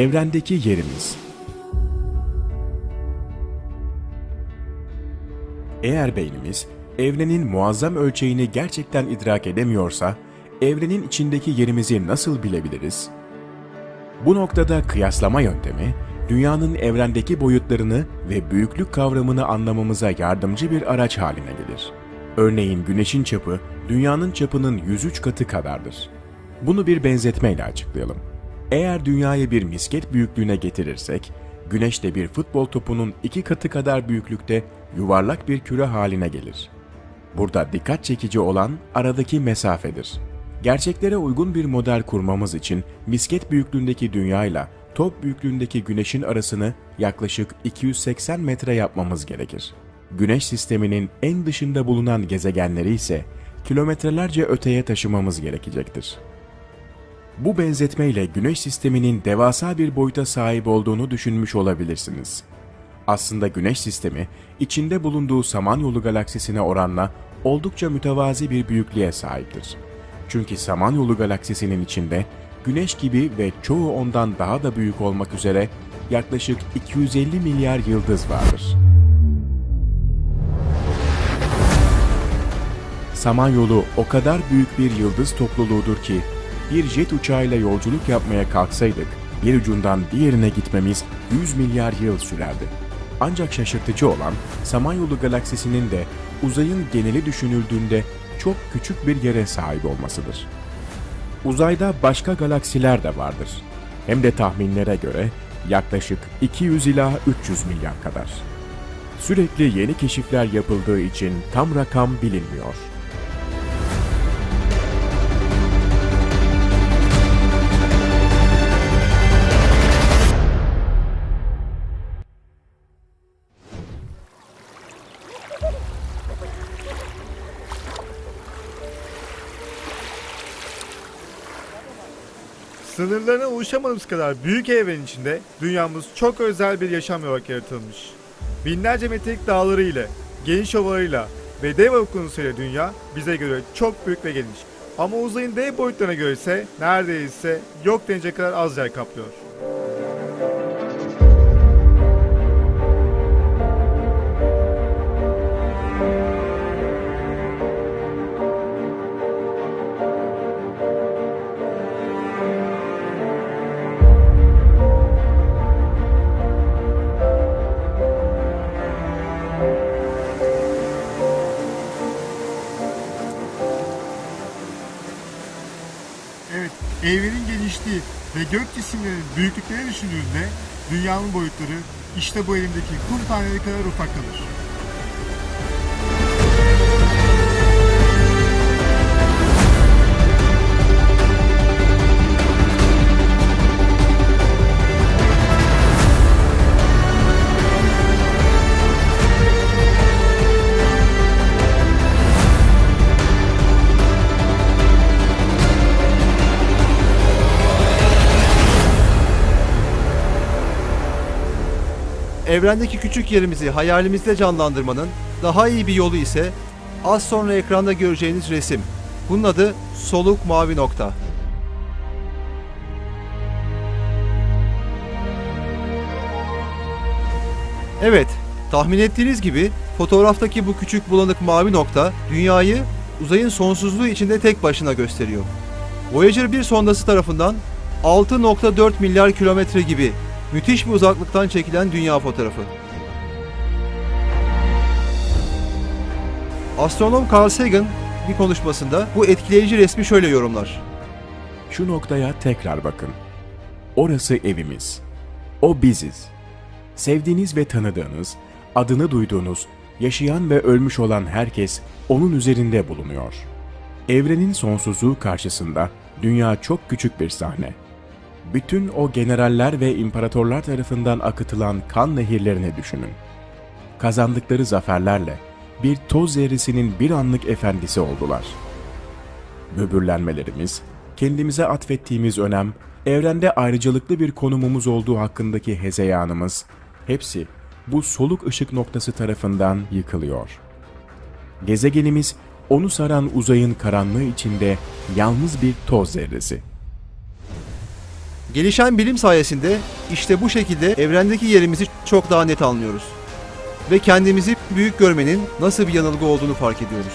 Evrendeki yerimiz Eğer beynimiz evrenin muazzam ölçeğini gerçekten idrak edemiyorsa, evrenin içindeki yerimizi nasıl bilebiliriz? Bu noktada kıyaslama yöntemi, dünyanın evrendeki boyutlarını ve büyüklük kavramını anlamamıza yardımcı bir araç haline gelir. Örneğin Güneş'in çapı, dünyanın çapının 103 katı kadardır. Bunu bir benzetmeyle açıklayalım. Eğer dünyayı bir misket büyüklüğüne getirirsek, Güneş de bir futbol topunun iki katı kadar büyüklükte yuvarlak bir küre haline gelir. Burada dikkat çekici olan aradaki mesafedir. Gerçeklere uygun bir model kurmamız için misket büyüklüğündeki dünyayla top büyüklüğündeki güneşin arasını yaklaşık 280 metre yapmamız gerekir. Güneş sisteminin en dışında bulunan gezegenleri ise kilometrelerce öteye taşımamız gerekecektir. Bu benzetmeyle Güneş sisteminin devasa bir boyuta sahip olduğunu düşünmüş olabilirsiniz. Aslında Güneş sistemi, içinde bulunduğu Samanyolu galaksisine oranla oldukça mütevazi bir büyüklüğe sahiptir. Çünkü Samanyolu galaksisinin içinde Güneş gibi ve çoğu ondan daha da büyük olmak üzere yaklaşık 250 milyar yıldız vardır. Samanyolu o kadar büyük bir yıldız topluluğudur ki bir jet uçağıyla yolculuk yapmaya kalksaydık bir ucundan diğerine gitmemiz 100 milyar yıl sürerdi. Ancak şaşırtıcı olan Samanyolu galaksisinin de uzayın geneli düşünüldüğünde çok küçük bir yere sahip olmasıdır. Uzayda başka galaksiler de vardır. Hem de tahminlere göre yaklaşık 200 ila 300 milyar kadar. Sürekli yeni keşifler yapıldığı için tam rakam bilinmiyor. Sınırlarına ulaşamadığımız kadar büyük evrenin içinde dünyamız çok özel bir yaşam olarak yaratılmış. Binlerce metrelik dağları ile, geniş ovalarıyla ve dev okyanusuyla dünya bize göre çok büyük ve geniş. Ama uzayın dev boyutlarına göre ise neredeyse yok denecek kadar az yer kaplıyor. Evet, evrenin genişliği ve gök cisimlerinin büyüklüklerini düşündüğünde dünyanın boyutları işte bu elimdeki kum taneleri kadar ufak kalır. Evrendeki küçük yerimizi hayalimizde canlandırmanın daha iyi bir yolu ise az sonra ekranda göreceğiniz resim. Bunun adı soluk mavi nokta. Evet, tahmin ettiğiniz gibi fotoğraftaki bu küçük bulanık mavi nokta dünyayı uzayın sonsuzluğu içinde tek başına gösteriyor. Voyager 1 sondası tarafından 6.4 milyar kilometre gibi müthiş bir uzaklıktan çekilen dünya fotoğrafı. Astronom Carl Sagan bir konuşmasında bu etkileyici resmi şöyle yorumlar. Şu noktaya tekrar bakın. Orası evimiz. O biziz. Sevdiğiniz ve tanıdığınız, adını duyduğunuz, yaşayan ve ölmüş olan herkes onun üzerinde bulunuyor. Evrenin sonsuzluğu karşısında dünya çok küçük bir sahne. Bütün o generaller ve imparatorlar tarafından akıtılan kan nehirlerini düşünün. Kazandıkları zaferlerle bir toz zerresinin bir anlık efendisi oldular. Böbürlenmelerimiz, kendimize atfettiğimiz önem, evrende ayrıcalıklı bir konumumuz olduğu hakkındaki hezeyanımız, hepsi bu soluk ışık noktası tarafından yıkılıyor. Gezegenimiz, onu saran uzayın karanlığı içinde yalnız bir toz zerresi. Gelişen bilim sayesinde işte bu şekilde evrendeki yerimizi çok daha net anlıyoruz. Ve kendimizi büyük görmenin nasıl bir yanılgı olduğunu fark ediyoruz.